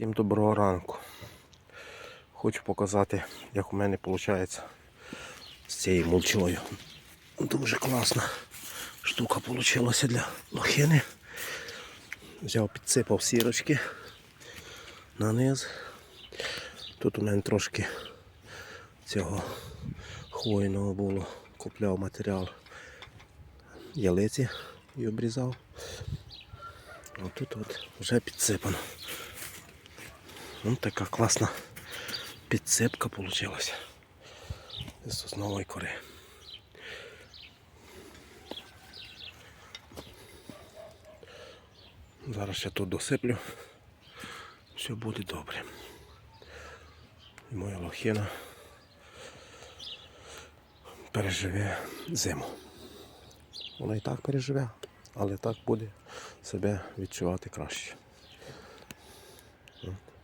Всім доброго ранку. Хочу показати, як у мене виходить з цією мульчою. Дуже класна штука вийшла для лохини. Взяв, підсипав сірочки на низ. Тут у мене трошки цього хвойного було. Купляв матеріал ялиці і обрізав. А тут от вже підсипано. Ось така класна підсипка вийшла. З соснової кори. Зараз ще тут досиплю. Все буде добре. І моя лохина переживе зиму. Вона і так переживе, але так буде себе відчувати краще.